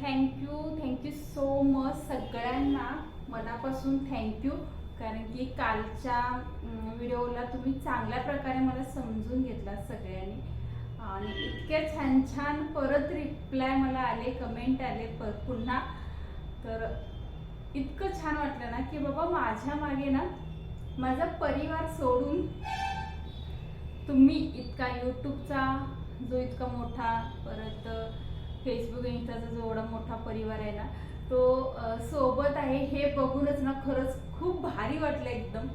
Thank you thank you so much सगळ्यांना. मनापासून thank you कारण की कालच्या व्हिडिओला तुम्ही चांगल्या प्रकारे मला समजून घेतला सगळ्यांनी. आणि इतके छान छान परत रिप्लाय मला आले कमेंट आले पर पुन्हा. तर इतकं छान वाटलं ना की बाबा माझ्या मागे ना माझा परिवार सोडून तुम्ही इतका यूट्यूबचा जो इतका मोठा परत फेसबुक इंस्टाचा जो एवढा मोठा परिवार आहे ना तो सोबत आहे हे बघूनच ना खरंच खूप भारी वाटलं एकदम.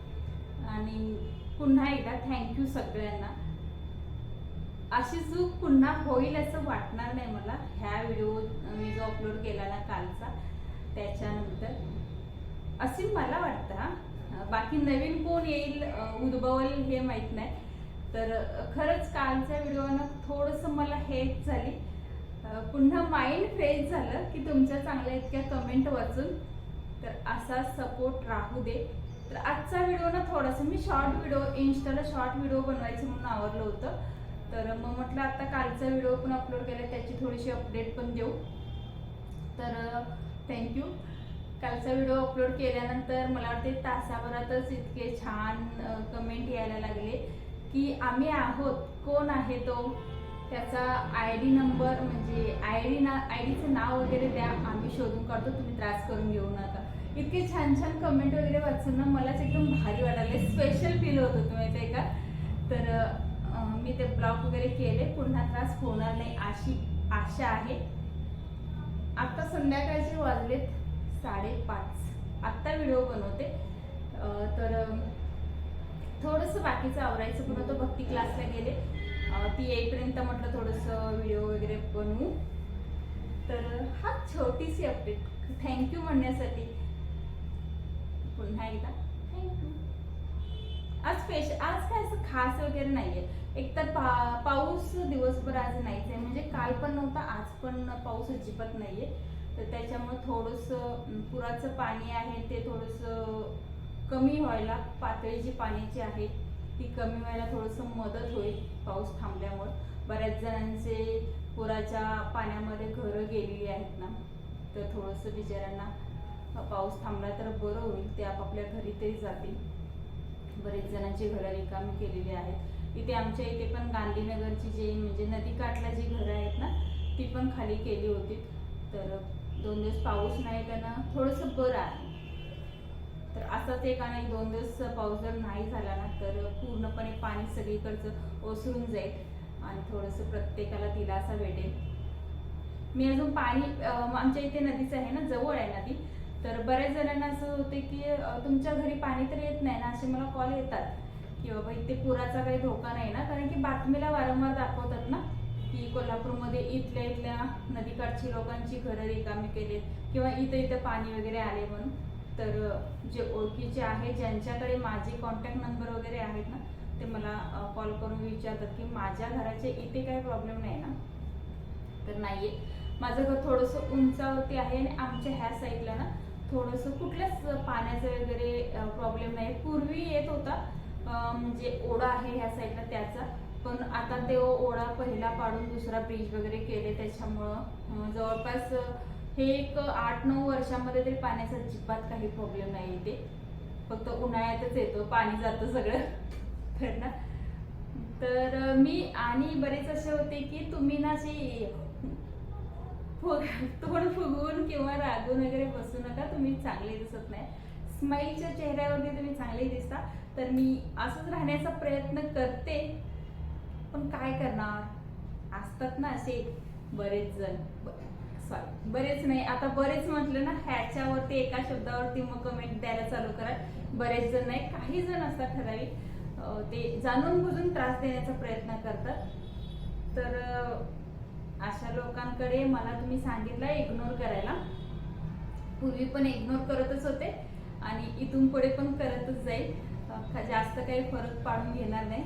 आणि पुन्हा एकदा थँक्यू सगळ्यांना. अशी चूक पुन्हा होईल असं वाटणार नाही मला ह्या व्हिडिओ मी जो अपलोड केला ना कालचा त्याच्यानंतर. असे मला वाटतं हा. बाकी नवीन कोण येईल उद्भवल हे माहीत नाही. तर खरंच कालच्या व्हिडिओनं थोडंसं मला हेच झाली. पुन्हा माइंड फ्रेश झालं की तुमच्या चांगल्या इतक्या कमेंट वाचून. तर असा सपोर्ट राहू दे. तर आजचा व्हिडिओ ना थोडासा मी शॉर्ट व्हिडिओ इन्स्टाला शॉर्ट व्हिडिओ बनवायचं म्हणून आवडलं होतं. तर मग म्हटलं आता कालचा व्हिडिओ पण अपलोड केला त्याची थोडीशी अपडेट पण देऊ. तर थँक्यू कालचा व्हिडिओ अपलोड केल्यानंतर मला वाटते तासाभरातच इतके छान कमेंट यायला लागले की आम्ही आहोत. कोण आहे तो? त्याचा आय डी नंबर म्हणजे आय डी ना आय डीचं नाव वगैरे द्या आम्ही शोधून काढतो तुम्ही त्रास करून घेऊ नका. इतके छान छान कमेंट वगैरे वाचून ना मलाच एकदम भारी वाटायला स्पेशल फील होत होतं माहिती आहे का? तर मी ते ब्लॉग वगैरे केले. पुन्हा त्रास होणार नाही अशी आशा आहे. आता संध्याकाळचे वाजलेत साडेपाच. आत्ता व्हिडिओ बनवते. तर थोडंसं बाकीचं आवरायचं. पुन्हा तो भक्ती क्लासला गेले. ती येईपर्यंत म्हटलं थोडंसं व्हिडिओ वगैरे बनवू. तर हा छोटीशी अपडेट थँक्यू म्हणण्यासाठी. पुन्हा एकदा. थँक्यू आज स्पेशल आज काय असं खास वगैरे नाहीये. एक तर पा पाऊस दिवसभर आज नाहीच आहे. म्हणजे काल पण नव्हता आज पण पाऊस अजिबात नाहीये. तर त्याच्यामुळे थोडंसं पुराचं पाणी आहे ते थोडंसं कमी व्हायला पातळी जी पाण्याची आहे. ती कमी व्हायला थोडंसं मदत होईल पाऊस थांबल्यामुळं. बऱ्याच जणांचे पुराच्या पाण्यामध्ये घरं गेलेली आहेत ना तर थोडंसं बिचाऱ्यांना पाऊस थांबला तर बरं होईल ते आपापल्या घरी तरी जातील. बरेच जणांची घरं रिकामी केलेली आहेत. इथे आमच्या इथे पण गांधीनगरची जी म्हणजे नदीकाठला जी घरं आहेत ना ती पण खाली केली होती. तर दोन दिवस पाऊस नाही त्यानं थोडंसं बरं आहे. तर असाच एक आणि दोन दिवस पाऊस जर नाही झाला ना तर पूर्णपणे पाणी सगळीकडचं ओसरून जाईल आणि थोडंसं प्रत्येकाला दिलासा भेटेल. मी अजून पाणी आमच्या इथे नदीचं आहे ना जवळ आहे नदी तर बऱ्याच जणांना असं होते की तुमच्या घरी पाणी तर येत नाही ना असे मला कॉल येतात की बाबा इथे पुराचा काही धोका नाही ना? कारण की बातमीला वारंवार दाखवतात ना की कोल्हापूरमध्ये इथल्या इथल्या नदीकाठची लोकांची घरं रिकामी केलीत किंवा इथं इथं पाणी वगैरे आले म्हणून. तर जे ओळखीचे आहेत ज्यांच्याकडे माझे कॉन्टॅक्ट नंबर वगैरे आहेत ना ते मला कॉल करून विचारतात की माझ्या घराचे इथे काही प्रॉब्लेम नाही ना? तर नाहीये. माझं घर थोडंसं उंचावरती आहे आणि आमच्या ह्या साईडला ना थोडंसं कुठल्याच पाण्याचं वगैरे प्रॉब्लेम नाही. पूर्वी येत होता म्हणजे ओढा आहे ह्या साईडला त्याचा पण आता ते ओढा पहिला पाडून दुसरा ब्रिज वगैरे केले त्याच्यामुळं जवळपास हे एक आठ नऊ वर्षामध्ये तरी पाण्याचा अजिबात काही प्रॉब्लेम नाही येते फक्त उन्हाळ्यातच येतो पाणी जातं सगळं. तर ना? तर मी आणि बरेच असे होते की तुम्ही ना अशी तोंड फुगवून किंवा रागून वगैरे बसू नका तुम्ही चांगले दिसत नाही. स्माईलच्या चेहऱ्यावरती तुम्ही चांगले दिसता. तर मी असंच राहण्याचा प्रयत्न करते. पण काय करणार? असतात ना असे बरेच जण. सॉरी बरेच नाही आता बरेच म्हटलं ना ह्याच्यावरती एका शब्दावरती मग कमेंट द्यायला चालू करा. बरेच जण नाही काही जण असतात ठराविक. ते जाणून बुजून त्रास देण्याचा प्रयत्न करतात. तर अशा लोकांकडे मला तुम्ही सांगितलं इग्नोर करायला. पूर्वी पण इग्नोर करतच होते आणि इथून पुढे पण करतच जाईल. जास्त काही फरक पाडून घेणार नाही.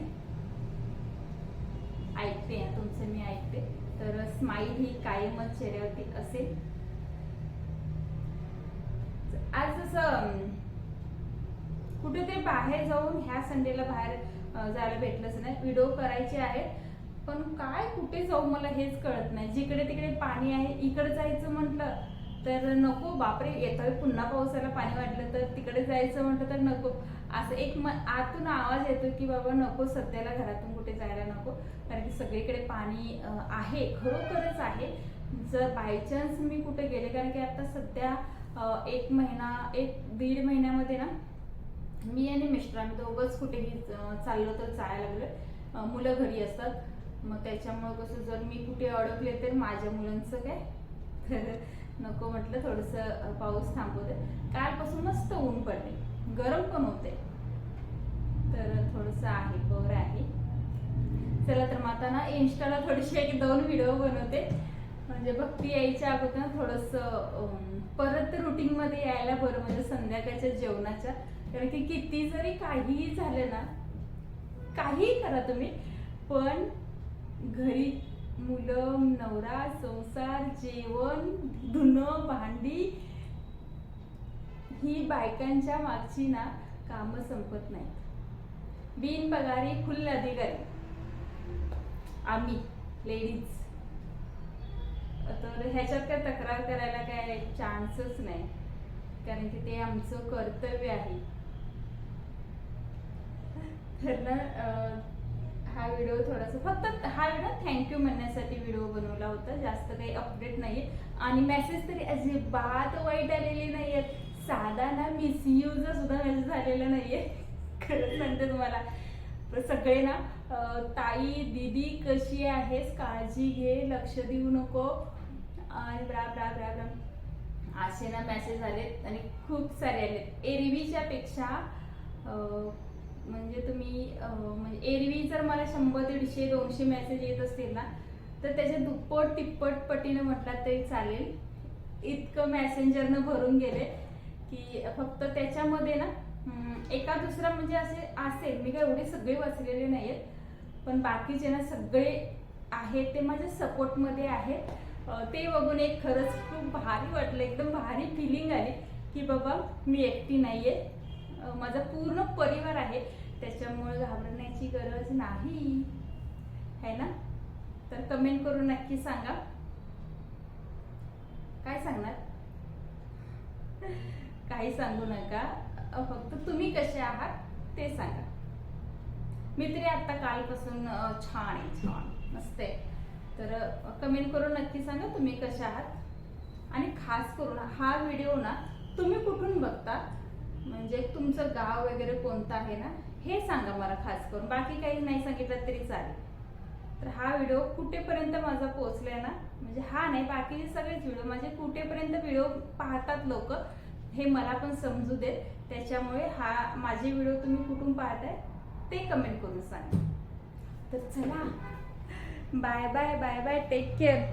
ऐकते तुमचं मी ऐकते. तर स्माईल ही कायमच चेहऱ्यावरती असेल. आज जसं कुठेतरी बाहेर जाऊन ह्या संडेला बाहेर जायला भेटलंच नाही व्हिडिओ करायचे आहेत. पण काय कुठे जाऊ मला हेच कळत नाही. जिकडे तिकडे पाणी आहे इकडे जायचं म्हटलं तर नको बापरे येतोय पुन्हा पावसाला पाणी वाटलं तर तिकडे जायचं म्हटलं तर नको. असं एक म आतून आवाज येतो की बाबा नको सध्याला घरातून कुठे जायला नको. कारण की सगळीकडे पाणी आहे खरोखरच आहे. जर बायचान्स मी कुठे गेले कारण की आता सध्या एक महिना एक दीड महिन्यामध्ये ना मी आणि मिस्टर आम्ही दोघंच कुठेही चाललो तर जायला लागलो मुलं घरी असतात. मग त्याच्यामुळं कसं जर मी कुठे अडकले तर माझ्या मुलांचं काय? तर नको म्हटलं थोडंसं पाऊस थांबू दे कालपासून मस्त ऊन पडले. गरम पण होते. तर थोडंसं आहे बरं आहे. चला तर मग आता ना इंस्टाला थोडीशी एक दोन व्हिडिओ बनवते. म्हणजे भक्ती यायच्या अगोदर थोडंसं परत रुटीन मध्ये यायला बरं म्हणजे संध्याकाळच्या जेवणाच्या. कारण की किती जरी काहीही झालं ना काहीही करा तुम्ही पण घरी मुलं नवरा संसार जेवण धुणं भांडी ही बायकांच्या मागची ना कामं संपत नाहीत. बिन पगारी फुल अधिकारी. आम्ही लेडीज तर ह्याच्यात काय तक्रार करायला काय चान्सच नाही. कारण की ते आमचं कर्तव्य आहे. तर ना हा व्हिडिओ थोडासा फक्त हा व्हिडिओ थँक्यू म्हणण्यासाठी व्हिडिओ बनवला होता. जास्त काही अपडेट नाही आणि मेसेज तरी अजिबात वाईट आलेले आहेत साधा ना मिसयूज सुद्धा मेसेज झालेला नाहीये. खरंच सांगते तुम्हाला. सगळे ना ताई दीदी कशी आहेस? काळजी घे लक्ष देऊ नको. आणि ब्रा ब्रा ब्रा ब्रा असे ना मेसेज आलेत आणि खूप सारे आलेत. एरवीच्या पेक्षा म्हणजे तुम्ही म्हणजे एरवी जर मला शंभर दीडशे दोनशे मेसेज येत असतील ना तर त्याच्या दुप्पट तिप्पट पटीनं म्हटलं तरी चालेल. इतकं मॅसेंजरनं भरून गेले की फक्त त्याच्यामध्ये ना एका दुसरा म्हणजे असे असेल. मी काय एवढे सगळे वाचलेले आहेत पण बाकीचे ना सगळे आहेत ते माझ्या सपोर्टमध्ये आहेत. ते बघून एक खरंच खूप भारी वाटलं. एकदम भारी फिलिंग आली की बाबा मी एकटी नाही आहे माझा पूर्ण परिवार आहे. त्याच्यामुळे घाबरण्याची गरज नाही. है ना? तर कमेंट करून नक्की सांगा. काय सांगणार? काही सांगू नका. फक्त तुम्ही कसे आहात ते सांगा. मित्री आता कालपासून छान आहे छान. मस्त आहे. तर कमेंट करून नक्की सांगा तुम्ही कसे आहात. आणि खास करून हा व्हिडिओ ना तुम्ही कुठून बघता? म्हणजे तुमचं गाव वगैरे कोणतं आहे ना हे सांगा मला खास करून. बाकी काही नाही सांगितलं तरी चालेल. तर हा व्हिडिओ कुठेपर्यंत माझा पोहोचलाय ना म्हणजे हा नाही बाकीचे सगळेच व्हिडिओ. म्हणजे कुठेपर्यंत व्हिडिओ पाहतात लोक हे मला पण समजू देत. त्याच्यामुळे हा माझे व्हिडिओ तुम्ही कुठून पाहताय ते कमेंट करून सांगा. तर चला. Bye bye bye bye take care